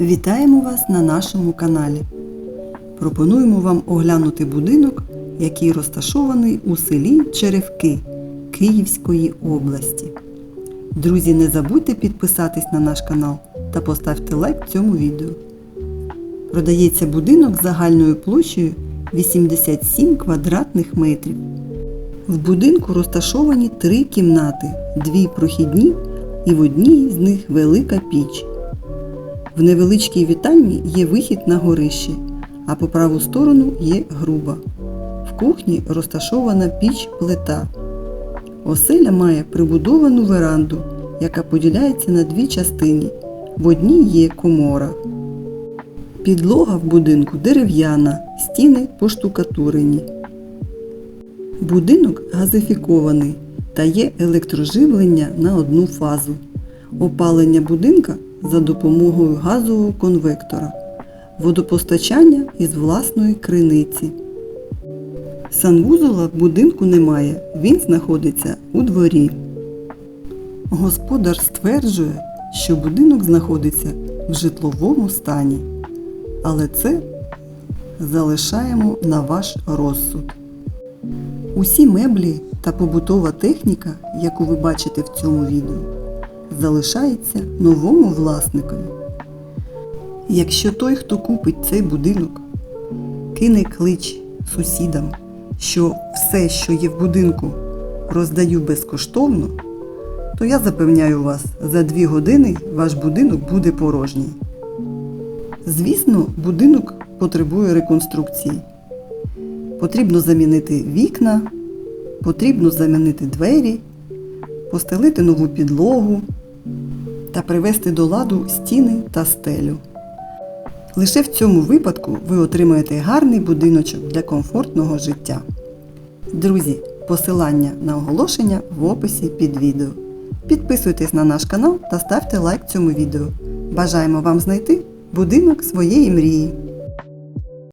Вітаємо вас на нашому каналі. Пропонуємо вам оглянути будинок, який розташований у селі Черевки Київської області. Друзі, не забудьте підписатись на наш канал та поставте лайк цьому відео. Продається будинок загальною площею 87 квадратних метрів. В будинку розташовані три кімнати, дві прохідні і в одній з них велика піч. В невеличкій вітальні є вихід на горище, а по праву сторону є груба. В кухні розташована піч плита. Оселя має прибудовану веранду, яка поділяється на дві частини. В одній є комора. Підлога в будинку дерев'яна, стіни поштукатурені. Будинок газифікований та є електроживлення на одну фазу. Опалення будинка за допомогою газового конвектора. Водопостачання із власної криниці. Санвузола в будинку немає, він знаходиться у дворі. Господар стверджує, що будинок знаходиться в житловому стані. Але це залишаємо на ваш розсуд. Усі меблі та побутова техніка, яку ви бачите в цьому відео, залишається новому власникові. Якщо той, хто купить цей будинок, кине клич сусідам, що все, що є в будинку, роздаю безкоштовно, то я запевняю вас, за дві години ваш будинок буде порожній. Звісно, будинок потребує реконструкції. Потрібно замінити вікна, потрібно замінити двері, постелити нову підлогу та привести до ладу стіни та стелю. Лише в цьому випадку ви отримаєте гарний будиночок для комфортного життя. Друзі, посилання на оголошення в описі під відео. Підписуйтесь на наш канал та ставте лайк цьому відео. Бажаємо вам знайти будинок своєї мрії.